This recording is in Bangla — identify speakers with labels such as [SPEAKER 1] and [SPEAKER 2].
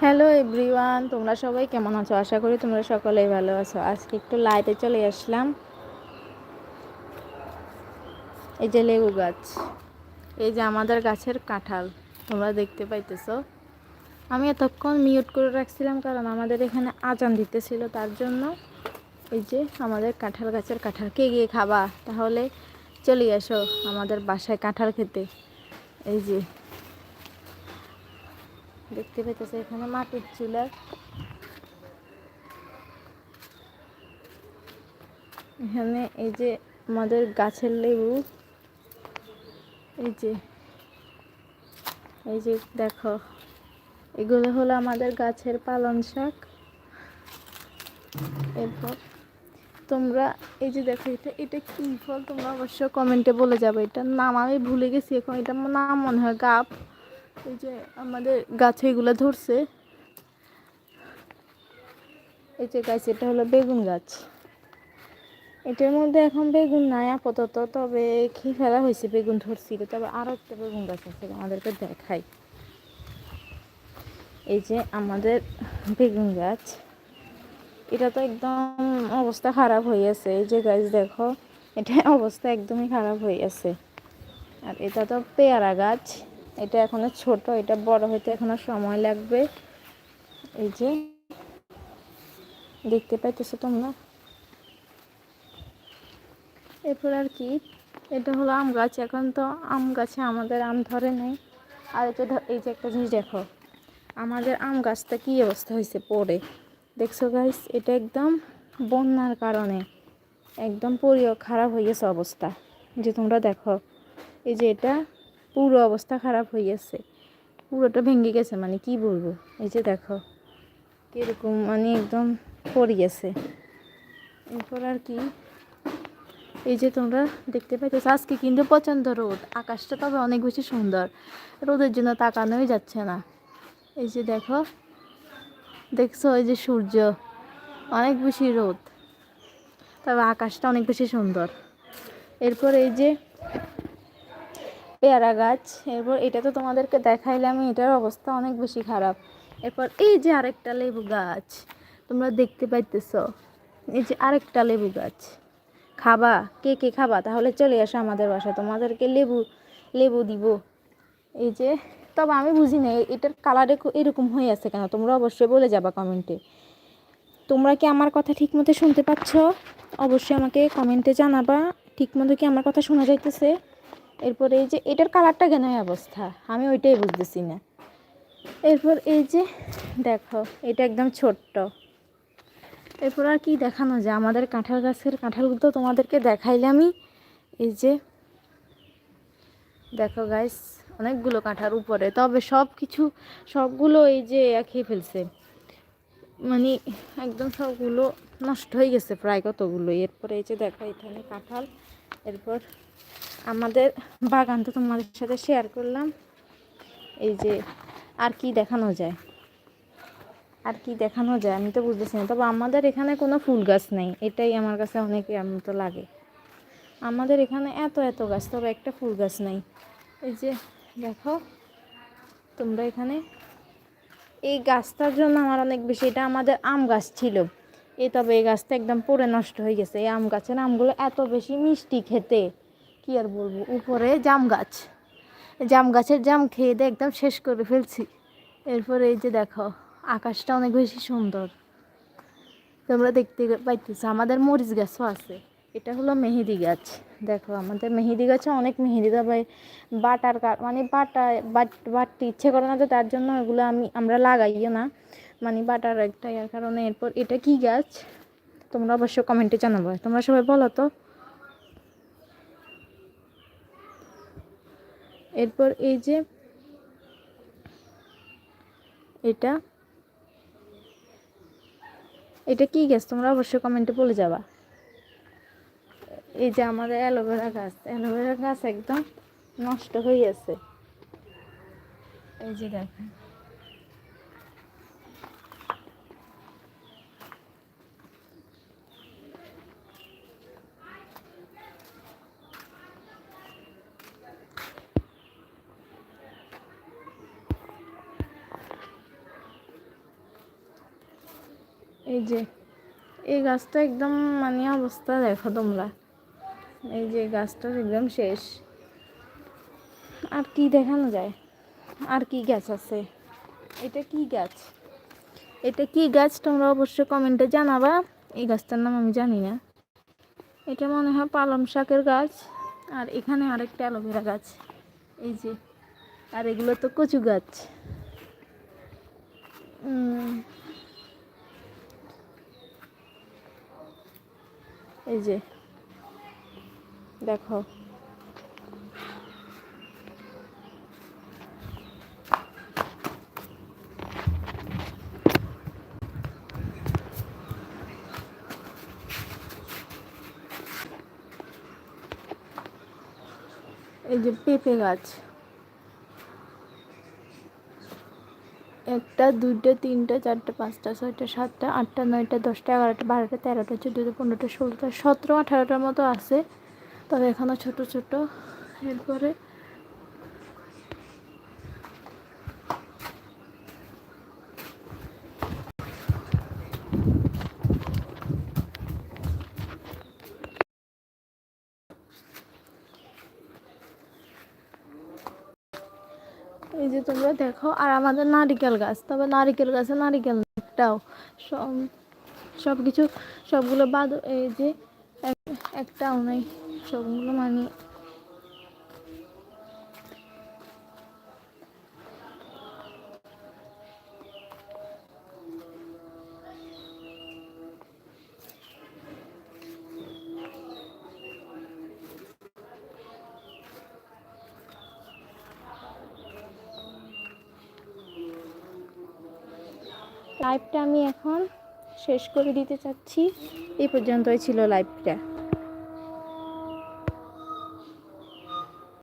[SPEAKER 1] হ্যালো এভরিওয়ান তোমরা সবাই কেমন আছো? আশা করি তোমরা সকলেই ভালো আছো। আজকে একটু লাইটে চলে আসলাম। এই যে লেবু গাছ। এই যে আমাদের গাছের কাঁঠাল। তোমরা দেখতে পাইতেছো। আমি এতক্ষণ মিউট করে রাখছিলাম কারণ আমাদের এখানে আজান দিতেছিল, তার জন্য এই যে আমাদের কাঁঠাল গাছের কাঁঠাল। কে গিয়ে খাবা? তাহলে চলে আসো আমাদের বাসায় কাঁঠাল খেতে। এই যে দেখতে পেতেছে এখানে মাটির চুলার। এখানে এই যে আমাদের গাছের লেবু। এই যে এই যে দেখো, এগুলো হলো আমাদের গাছের পালন শাক। এরপর তোমরা, এই যে দেখো, এটা এটা কি ফল? তোমরা অবশ্য কমেন্টে বলে যাবে। এটার নাম আমি ভুলে গেছি, এখন এটার নাম মনে হয় গাপ এই যে আমাদের গাছে এগুলো ধরছে। এই যে গাছ এটা হলো বেগুন গাছ। এটার মধ্যে এখন বেগুন নাই আপাতত, তবে খেয়ে ফেলা হয়েছে বেগুন ধরছিল তবে আরও একটা বেগুন গাছ আছে আমাদেরকে দেখাই। এই যে আমাদের বেগুন গাছ। এটা তো একদম অবস্থা খারাপ হয়ে আছে। এই যে গাছ দেখো, এটা অবস্থা একদমই খারাপ হয়ে আছে। আর এটা তো পেয়ারা গাছ। এটা এখনও ছোট, এটা বড় হইতে এখনও সময় লাগবে। এই যে, দেখতে পাইতেছো তোমরা? এরপর আর কি, এটা হলো আম গাছ। এখন তো আম গাছে আমাদের আম ধরে নেই। আর এটা এই যে একটা জিনিস দেখো, আমাদের আম গাছটা কী অবস্থা হয়েছে পড়ে দেখছ গাইস এটা একদম বন্যার কারণে একদম পুরো খারাপ হয়ে গেছে অবস্থা। যে তোমরা দেখো, এই যে এটা পুরো অবস্থা খারাপ হয়ে গেছে। পুরোটা ভেঙে গেছে মানে কি বলব? এই যে দেখো, কীরকম মানে একদম পড়ে গেছে। এরপর আর কি, এই যে তোমরা দেখতে পাইতেছো, আজকে কিন্তু প্রচণ্ড রোদ। আকাশটা তবে অনেক বেশি সুন্দর। রোদের জন্য তাকানোই যাচ্ছে না। এই যে দেখো, দেখছ এই যে সূর্য, অনেক বেশি রোদ। তবে আকাশটা অনেক বেশি সুন্দর। এরপর এই যে পেয়ারা গাছ। এরপর এটা তো তোমাদেরকে দেখাইলাম এটার অবস্থা অনেক বেশি খারাপ। এরপর এই যে আরেকটা লেবু গাছ, তোমরা দেখতে পাইতেছ, এই যে আরেকটা লেবু গাছ। খাবা, কে কে খাবা? তাহলে চলে আসো আমাদের বাসায়, তোমাদেরকে লেবু লেবু দিব। এই যে, তবে আমি বুঝি না এটার কালারে এরকম হয়ে আছে কেন? তোমরা অবশ্যই বলে যাবা কমেন্টে তোমরা কি আমার কথা ঠিক মতো শুনতে পাচ্ছ? অবশ্যই আমাকে কমেন্টে জানাবা। ঠিক মতো কি আমার কথা শোনা যাইতেছে? এরপর এই যে এটার কালারটা কেন অবস্থা? আমি ওইটাই বুঝতেছি না। এরপর এই যে দেখো, এটা একদম ছোট্ট। এরপর আর কি দেখানো যায়? আমাদের কাঁঠাল গাছের কাঁঠালগুলো তো তোমাদেরকে দেখাইলামই। এই যে দেখো গাইস অনেকগুলো কাঁঠার উপরে, তবে সব কিছু সবগুলো এই যে খেয়ে ফেলছে। মানে একদম সবগুলো নষ্ট হয়ে গেছে প্রায় কতগুলো এরপরে এই যে দেখো এখানে কাঁঠাল। এরপর আমাদের বাগান তো তোমাদের সাথে শেয়ার করলাম। এই যে আর কি দেখানো যায়। আর কি দেখানো যায় আমি তো বুঝতেছি না। তবে আমাদের এখানে কোনো ফুল গাছ নেই। এটাই আমার কাছে অনেক তো লাগে। আমাদের এখানে এত এত গাছ, তবে একটা ফুল গাছ নেই। এই যে দেখো, তোমরা এখানে এই গাছটার জন্য আমার অনেক বেশি, এটা আমাদের আম গাছ ছিল। এই তবে এই গাছটা একদম পড়ে নষ্ট হয়ে গেছে। এই আম গাছের আমগুলো এত বেশি মিষ্টি খেতে। কি আর বলব? উপরে জাম গাছ। জাম গাছের জাম খেয়ে দিয়ে একদম শেষ করে ফেলছি। এরপরে এই যে দেখো, আকাশটা অনেক বেশি সুন্দর। তোমরা দেখতে পাইতেছো, আমাদের মরিচ গাছও আছে। এটা হলো মেহেদি গাছ। দেখো, আমাদের মেহেদি গাছে অনেক মেহেদি। তবে বাটার মানে বাটা বাটতে ইচ্ছে করে না তো তার জন্য এগুলো আমি, আমরা লাগাইও না। মানে বাটার একটা ইয়ার কারণে। এরপর এটা কি গাছ? তোমরা অবশ্য কমেন্টে জানাব। তোমরা সবাই বলো তো। এরপর এই যে এটা এটা কি গাছ তোমরা অবশ্যই কমেন্টে বলে যাবা। এই যে আমাদের অ্যালোভেরা গাছ অ্যালোভেরা গাছ একদম নষ্ট হয়ে গেছে। এই যে দেখেন। এই যে, এই গাছটা একদম মানে অবস্থা দেখো তোমরা। এই যে গাছটা একদম শেষ। আর কি দেখানো যায়? আর কি গাছ আছে? এটা কি গাছ? এটা কি গাছ তোমরা অবশ্যই কমেন্টে জানাবা। এই গাছটার নাম আমি জানি না। এটা মনে হয় পালং শাকের গাছ। আর এখানে আরেকটা অ্যালোভেরা গাছ। এই যে, আর এগুলো তো কচু গাছ। এই যে দেখো। এই যে পেঁপে গাছ। একটা, দুইটা, তিনটা, চারটা, পাঁচটা, ছয়টা, সাতটা, আটটা, নয়টা, দশটা, এগারোটা, বারোটা, তেরোটা, চোদ্দোটা, পনেরোটা, ষোলোটা, সতেরো, আঠারোটার মতো আছে। তবে এখনও ছোট ছোট। এরপরে এই যে তোমরা দেখো, আর আমাদের নারিকেল গাছ। তবে নারিকেল গাছে নারিকেল একটাও। সব কিছু সবগুলো বাদ, এই যে এক- একটাও নাই। সবগুলো মানে লাইভটা আমি এখন শেষ করে দিতে চাচ্ছি। এই পর্যন্তই ছিল লাইভটা